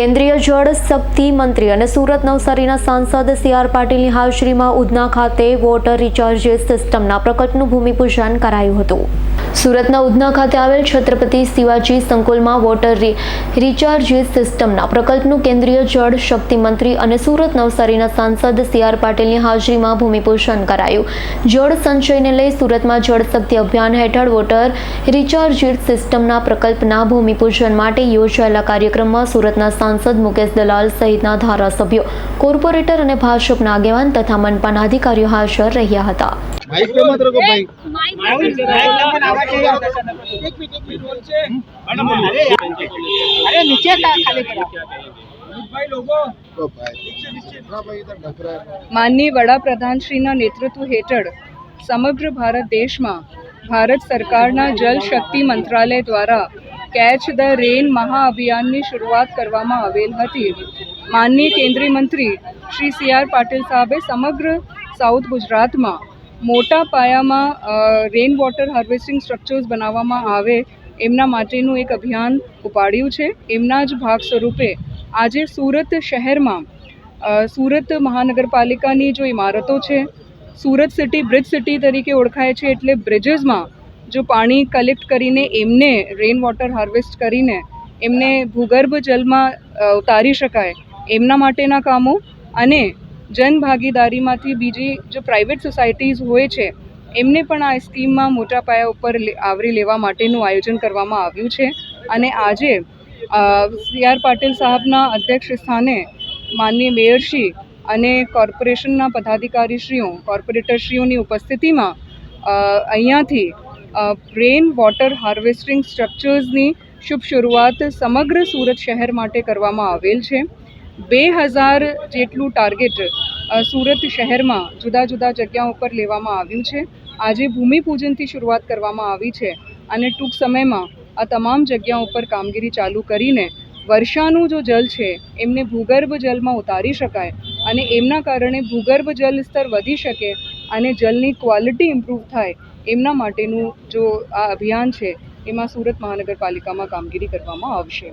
કેન્દ્રીય જળ શક્તિ મંત્રી અને સુરત નવસારીના સાંસદ સી આર પાટીલની હાજરીમાં ઉધના ખાતે વોટર રિચાર્જ સિસ્ટમના પ્રકટનું ભૂમિપૂજન કરાયું હતું. સુરતના ઉધના ખાતે આવેલ છત્રપતિ શિવાજી સંકુલમાં વોટર રિચાર્જ સિસ્ટમના પ્રકલ્પનું કેન્દ્રીય જળ શક્તિ મંત્રી અને સુરત નવસારીના સાંસદ સી આર પાટીલની હાજરીમાં ભૂમિપૂજન કરાયું. જળ સંચયને લઈ સુરતમાં જળ શક્તિ અભિયાન હેઠળ વોટર રિચાર્જ સિસ્ટમના પ્રકલ્પના ભૂમિપૂજન માટે યોજાયેલા કાર્યક્રમમાં સુરતના સાંસદ મુકેશ દલાલ સહિતના ધારાસભ્યો, કોર્પોરેટર અને ભાજપના આગેવાન તથા મનપાના અધિકારીઓ હાજર રહ્યા હતા. माइक पे मत रखो भाई अरे नीचे का खाली करा ओ भाई हाँ भाई इधर ढक रहा है માનનીય વડાપ્રધાનશ્રીના નેતૃત્વ હેઠળ સમગ્ર ભારત દેશમાં ભારત સરકારના જલ શક્તિ મંત્રાલય દ્વારા કેચ ધ રેન મહાઅભિયાનની શરૂઆત કરવામાં આવેલ હતી માનનીય કેન્દ્રીય મંત્રી શ્રી સી આર પાટીલ સાહેબે સમગ્ર સાઉથ ગુજરાતમાં મોટા પાયામાં રેન વોટર હાર્વેસ્ટિંગ સ્ટ્રક્ચર્સ બનાવવામાં આવે એમના માટેનું એક અભિયાન ઉપાડ્યું છે. એમના જ ભાગ સ્વરૂપે આજે સુરત શહેરમાં સુરત મહાનગરપાલિકાની જો ઇમારતો છે, સુરત સિટી બ્રિજ સિટી તરીકે ઓળખાય છે એટલે બ્રિજીસમાં જો પાણી કલેક્ટ કરીને એમને રેઇન વોટર હાર્વેસ્ટ કરીને એમને ભૂગર્ભ જલમાં ઉતારી શકાય એમના માટેના કામો અને જન ભાગીદારીમાંથી બીજી જો પ્રાઇવેટ સોસાયટીઝ હોય છે, એમને પણ આ સ્કીમમાં મોટા પાયા ઉપર આવરી લેવા માટેનું આયોજન કરવામાં આવ્યું છે. અને આજે સી આર પાટીલ સાહેબના અધ્યક્ષ સ્થાને માનનીય મેયરશ્રી અને કોર્પોરેશનના પદાધિકારીશ્રીઓ, કોર્પોરેટરશ્રીઓની ઉપસ્થિતિમાં અહીંયાથી રેન વોટર હાર્વેસ્ટિંગ સ્ટ્રક્ચર્સની શુભ શરૂઆત સમગ્ર સુરત શહેર માટે કરવામાં આવેલ છે. બે હજાર જેટલું ટાર્ગેટ સુરત શહેરમાં જુદા જુદા જગ્યાઓ ઉપર લેવામાં આવ્યું છે. આજે ભૂમિપૂજનથી શરૂઆત કરવામાં આવી છે અને ટૂંક સમયમાં આ તમામ જગ્યાઓ ઉપર કામગીરી ચાલુ કરીને વર્ષાનું જો જલ છે, એમને ભૂગર્ભ જલમાં ઉતારી શકાય અને એમના કારણે ભૂગર્ભ જલ સ્તર વધી શકે અને જલની ક્વોલિટી ઇમ્પ્રૂવ થાય એમના માટેનું જો આ અભિયાન છે, એમાં સુરત મહાનગરપાલિકામાં કામગીરી કરવામાં આવશે.